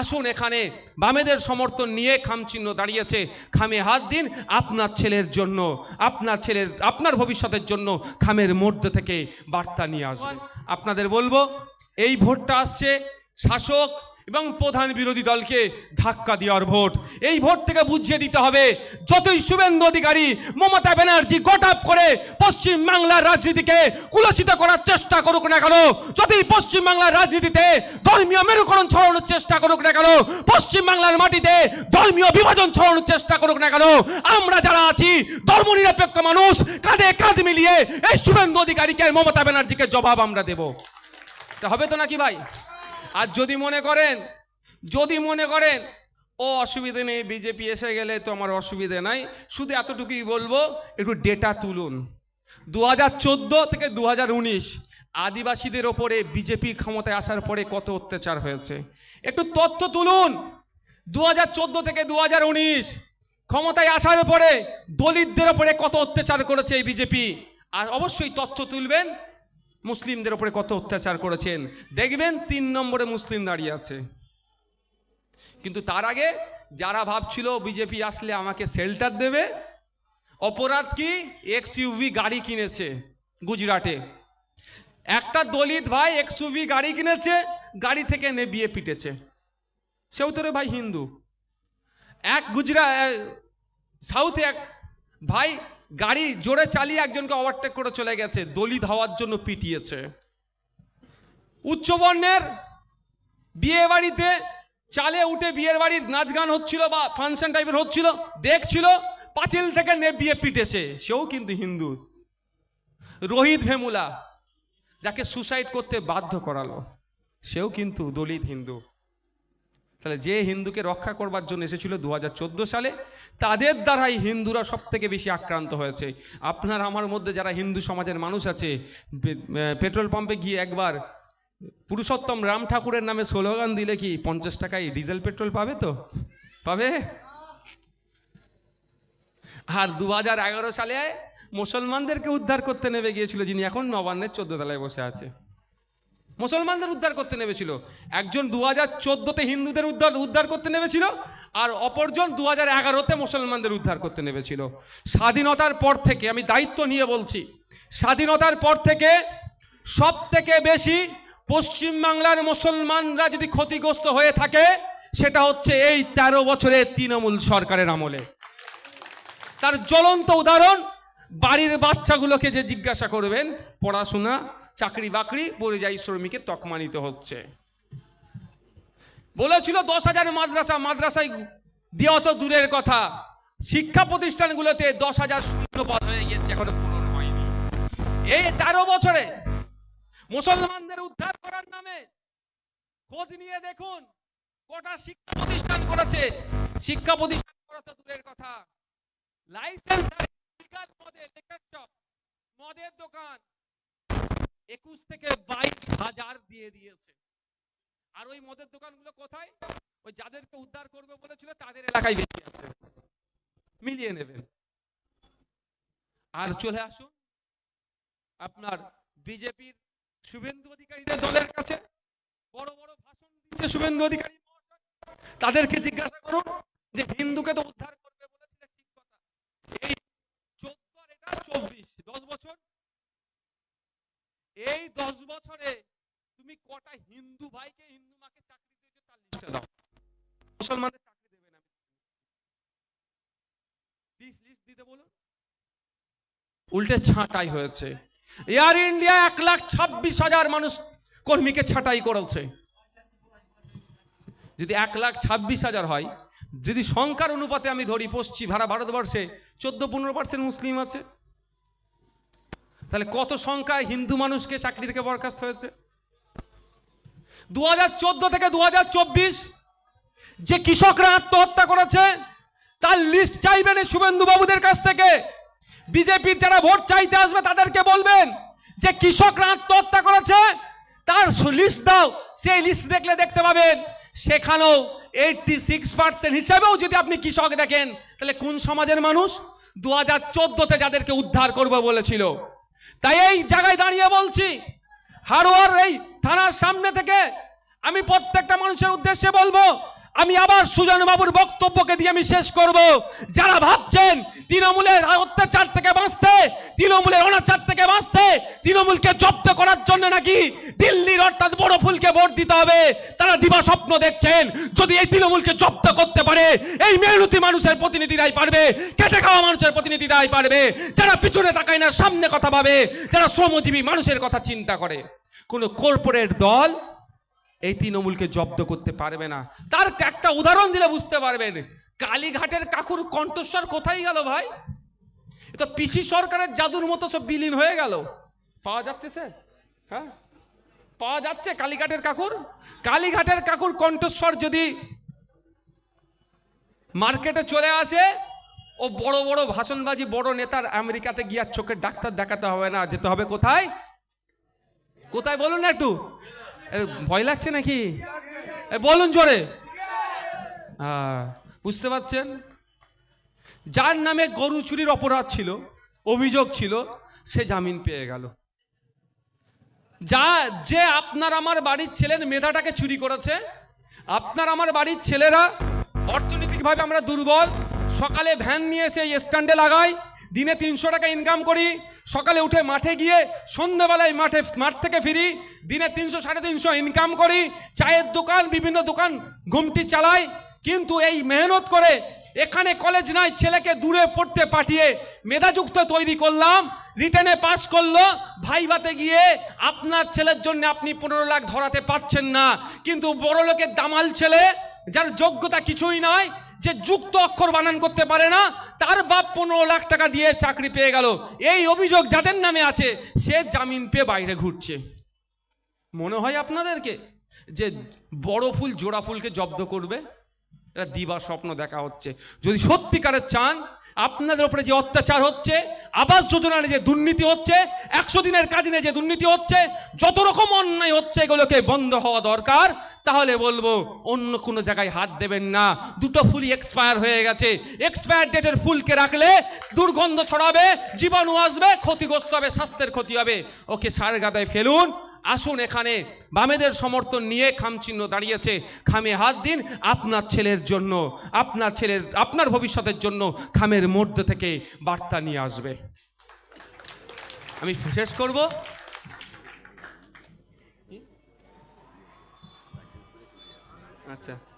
আসুন এখানে। বামেদের সমর্থন নিয়ে খাম চিহ্ন দাঁড়িয়েছে। খামে হাত দিন আপনার ছেলের জন্য, আপনার ছেলের, আপনার ভবিষ্যতের জন্য খামের মধ্যে থেকে বার্তা নিয়ে আসবেন আপনাদের বলব, এই ভোটটা আসছে। শাসক এবং প্রধান বিরোধী দলকে ধাক্কা দেওয়ার ভোট। এই ভোট থেকে বুঝিয়ে দিতে হবে, যতই শুভেন্দু অধিকারী মমতা ব্যানার্জি গোটাপ করে পশ্চিম বাংলার রাজনীতিকে কুলসিত করার চেষ্টা করুক না কেন, যতই পশ্চিম বাংলার রাজনীতিতে ধর্মীয় মেরুকরণ ছড়ানোর চেষ্টা করুক না কেন, পশ্চিম বাংলার মাটিতে ধর্মীয় বিভাজন ছড়ানোর চেষ্টা করুক না কেন, আমরা যারা আছি, ধর্মনিরপেক্ষ মানুষ, কাঁধে কাঁধ মিলিয়ে এই শুভেন্দু অধিকারীকে, মমতা ব্যানার্জিকে জবাব আমরা দেব। হবে তো নাকি ভাই? আর যদি মনে করেন, যদি মনে করেন, ও, অসুবিধে নেই বিজেপি এসে গেলে তো আমার অসুবিধে নাই। শুধু এতটুকুই বলব, একটু ডেটা তুলুন। দু হাজার চোদ্দ থেকে দু হাজার উনিশ, আদিবাসীদের ওপরে বিজেপি ক্ষমতায় আসার পরে কত অত্যাচার হয়েছে? একটু তথ্য তুলুন! দু হাজার চোদ্দ থেকে দু হাজার উনিশ, ক্ষমতায় আসার পরে দলিতদের ওপরে কত অত্যাচার করেছে এই বিজেপি আর অবশ্যই তথ্য তুলবেন মুসলিমদের ওপরে কত অত্যাচার করেছেন? দেখবেন তিন নম্বরে মুসলিম দাঁড়িয়ে আছে। কিন্তু তার আগে যারা ভাবছিল বিজেপি আসলে আমাকে শেল্টার দেবে, অপরাধ কি? এক্স ইউভি গাড়ি কিনেছে গুজরাটে। একটা দলিত ভাই এক্স ইউভি গাড়ি কিনেছে, গাড়ি থেকে নেবিয়ে পিটেছে। সেও তো ভাই হিন্দু। এক গুজরা সাউথে এক ভাই গাড়ি জোরে চালিয়ে একজনকে ওভারটেক করে চলে গেছে, দলিত হওয়ার জন্য পিটিয়েছে। উচ্চবর্ণের বিয়ে বাড়িতে চালে উঠে বিয়ের বাড়ির নাচ গান হচ্ছিল বা ফাংশন টাইপের হচ্ছিল, দেখছিল, পাঁচিল থেকে নে বিয়ে পিটেছে। সেও কিন্তু হিন্দু। রোহিত ভেমুলা যাকে সুসাইড করতে বাধ্য করালো, সেও কিন্তু দলিত হিন্দু। তাহলে যে হিন্দুকে রক্ষা করবার জন্য এসেছিল দু হাজার চোদ্দ সালে, তাদের দ্বারাই হিন্দুরা সব থেকে বেশি আক্রান্ত হয়েছে। আপনার আমার মধ্যে যারা হিন্দু সমাজের মানুষ আছে পেট্রোল পাম্পে গিয়ে একবার পুরুষোত্তম রাম ঠাকুরের নামে স্লোগান দিলে কি পঞ্চাশ টাকায় ডিজেল পেট্রোল পাবে তো? পাবে? আর দু হাজার এগারো সালে মুসলমানদেরকে উদ্ধার করতে নেমে গিয়েছিল যিনি এখন নবান্নের চোদ্দ তলায় বসে আছে। মুসলমানদের উদ্ধার করতে নেমেছিল। একজন দু হাজার চোদ্দোতে হিন্দুদের উদ্ধার উদ্ধার করতে নেমেছিল, আর অপরজন দু হাজার এগারোতে মুসলমানদের উদ্ধার করতে নেমেছিল। স্বাধীনতার পর থেকে, আমি দায়িত্ব নিয়ে বলছি, স্বাধীনতার পর থেকে সব থেকে বেশি পশ্চিমবাংলার মুসলমানরা যদি ক্ষতিগ্রস্ত হয়ে থাকে, সেটা হচ্ছে এই তেরো বছরের তৃণমূল সরকারের আমলে। তার জ্বলন্ত উদাহরণ, বাড়ির বাচ্চাগুলোকে যে জিজ্ঞাসা করবেন, পড়াশোনা চাকরি বাকরি পরিযায়ী শ্রমিকের তকমা নিতে হচ্ছে। বলেছিল দশ হাজার মাদ্রাসা, মাদ্রাসায় দেওয়া তো দূরের কথা। শিক্ষা প্রতিষ্ঠানগুলোতে দশ হাজার শূন্য পদ হয়ে গেছে এখনও পূরণ হয়নি। এই তেরো বছরে মুসলমানদের উদ্ধার করার নামে খোঁজ নিয়ে দেখুন, কটা শিক্ষা প্রতিষ্ঠান করেছে। শিক্ষা প্রতিষ্ঠান করা তো দূরের কথা। লাইসেন্স মদের দোকান একুশ থেকে বাইশ হাজার দিয়ে দিয়েছে। আর ওই মদের দোকানগুলো কোথায়? ওই যাদেরকে উদ্ধার করবে বলেছিল, তাদের এলাকায় বেশি আছে। মিলিয়ে নেবেন। আর চলে আসুন আপনার বিজেপির শুভেন্দু অধিকারীদের দলের কাছে। বড় বড় ভাষণ দিচ্ছে শুভেন্দু অধিকারী তাদেরকে জিজ্ঞাসা করুন যে হিন্দুকে তো উদ্ধার করবে বলেছিল, ঠিক কথা। এই চোদ্দ আর এটা চব্বিশ, দশ বছর এই দশ বছরে তুমি কটা হিন্দু ভাইকে হিন্দু মাকে চাকরি দিয়েছ তার লিস্টে দাও। মুসলমানদের চাকরি দেবে না। লিস্ট দিতে বলুন। উল্টে ছাঁটাই হয়েছে। এয়ার ইন্ডিয়া এক লাখ ছাব্বিশ হাজার মানুষ কর্মীকে ছাঁটাই করেছে। যদি এক লাখ ছাব্বিশ হাজার হয়, যদি সংখ্যার অনুপাতে আমি ধরি পশ্চিম ভাড়া ভারতবর্ষে চোদ্দ পনেরো পার্সেন্ট মুসলিম আছে। তাহলে কত সংখ্যায় হিন্দু মানুষকে চাকরি থেকে বরখাস্ত হয়েছে? দু হাজার চোদ্দ থেকে দু হাজার চব্বিশ যে কৃষকরা আত্মহত্যা করেছে, তার লিস্ট চাইবেন এই শুভেন্দু বাবুদের কাছ থেকে। বিজেপির যারা ভোট চাইতে আসবে, তাদেরকে বলবেন যে কৃষকরা আত্মহত্যা করেছে, তার লিস্ট দাও। সেই লিস্ট দেখলে দেখতে পাবেন, সেখানেও এইটটি সিক্স পার্সেন্ট হিসাবেও যদি আপনি কৃষক দেখেন, তাহলে কোন সমাজের মানুষ দু হাজার চোদ্দোতে যাদেরকে উদ্ধার করবে বলেছিল? তাই এই জায়গায় দাঁড়িয়ে বলছি, হারোয়ার এই থানার সামনে থেকে আমি প্রত্যেকটা মানুষের উদ্দেশ্যে বলব, আমি আবার সুজন বাবুর বক্তব্যকে দিয়ে আমি শেষ করব। যারা ভাবছেন তৃণমূলের অত্যাচার থেকে বাঁচতে, তৃণমূলের অনাচার থেকে বাঁচতে, তৃণমূলকে জব্দ করার জন্য নাকি ভোট দিতে হবে। তারা দিবা স্বপ্ন দেখছেন। যদি এই তৃণমূলকে জব্দ করতে পারে, এই মেহনতি মানুষের প্রতিনিধিরাই পারবে, কেটে খাওয়া মানুষের প্রতিনিধিরাই পারবে। যারা পিছনে তাকায় না, সামনে কথা ভাবে, যারা শ্রমজীবী মানুষের কথা চিন্তা করে। কোনো কর্পোরেট দল এই তৃণমূলকে জব্দ করতে পারবে না। তার একটা উদাহরণ দিলে বুঝতে পারবেন। কালীঘাটের কাকুর কণ্ঠস্বর কোথায় গেল ভাই? এ তো পিসি সরকারের জাদুর মতো সব বিলীন হয়ে গেল। পাওয়া যাচ্ছে, স্যার? হ্যাঁ? পাওয়া যাচ্ছে কালীঘাটের কাকুর? কালীঘাটের কাকুর কণ্ঠস্বর যদি মার্কেটে চলে আসে ও বড় বড় ভাষণবাজি বড় নেতার আমেরিকাতে গিয়ে চোখের ডাক্তার দেখাতে হবে না যেতে হবে কোথায়? কোথায় বলুন না একটু? ভয় লাগছে নাকি? বলুন জোরে। হ্যাঁ, বুঝতে পারছেন? যার নামে গরু চুরির অপরাধ ছিল অভিযোগ ছিল সে জামিন পেয়ে গেল। যা, যে আপনার আমার বাড়ির ছেলের মেধাটাকে চুরি করেছে, আপনার আমার বাড়ির ছেলেরা অর্থনৈতিকভাবে আমরা দুর্বল, সকালে ভ্যান নিয়ে এসে স্ট্যান্ডে লাগাই, দিনে তিনশো টাকা ইনকাম করি, সকালে উঠে মাঠে গিয়ে সন্ধ্যেবেলায় মাঠে, মাঠ থেকে ফিরি, দিনে তিনশো, সাড়ে তিনশো ইনকাম করি, চায়ের দোকান, বিভিন্ন দোকান ঘুমটি চালাই, কিন্তু এই মেহনত করে এখানে কলেজ নাই, ছেলেকে দূরে পড়তে পাঠিয়ে মেধাযুক্ত তৈরি করলাম রিটার্নে পাস করল, ভাইভাতে গিয়ে আপনার ছেলের জন্য আপনি পনেরো লাখ ধরাতে পারছেন না। কিন্তু বড় লোকের দামাল ছেলে, যার যোগ্যতা কিছুই নাই, যে যুক্ত অক্ষর বানান করতে পারে না, তার বাপ পনেরো লাখ টাকা দিয়ে চাকরি পেয়ে গেল। এই অভিযোগ যাদের নামে আছে, সে জামিন পেয়ে বাইরে ঘুরছে। মনে হয় আপনাদেরকে যে বড় ফুল, জোড়া ফুলকে জব্দ করবে? এটা দিবা স্বপ্ন দেখা হচ্ছে। যদি সত্যিকারের চান, আপনাদের উপরে যে অত্যাচার হচ্ছে, আবাস যোজনার যে দুর্নীতি হচ্ছে, একশো দিনের কাজ নিয়ে যে দুর্নীতি হচ্ছে, যত রকম অন্যায় হচ্ছে, এগুলোকে বন্ধ হওয়া দরকার। তাহলে বলব, অন্য কোনো জায়গায় হাত দেবেন না। দুটো ফুলই এক্সপায়ার হয়ে গেছে। এক্সপায়ার ডেটের ফুলকে রাখলে দুর্গন্ধ ছড়াবে, জীবাণু আসবে, ক্ষতিগ্রস্ত হবে, স্বাস্থ্যের ক্ষতি হবে। ওকে সার গাদায় ফেলুন। আসুন এখানে। বামেদের সমর্থন নিয়ে খাম চিহ্ন দাঁড়িয়েছে। খামে হাত দিন আপনার ছেলের জন্য, আপনার ছেলের, আপনার ভবিষ্যতের জন্য খামের মধ্যে থেকে বার্তা নিয়ে আসবে। আমি শেষ করব। আচ্ছা।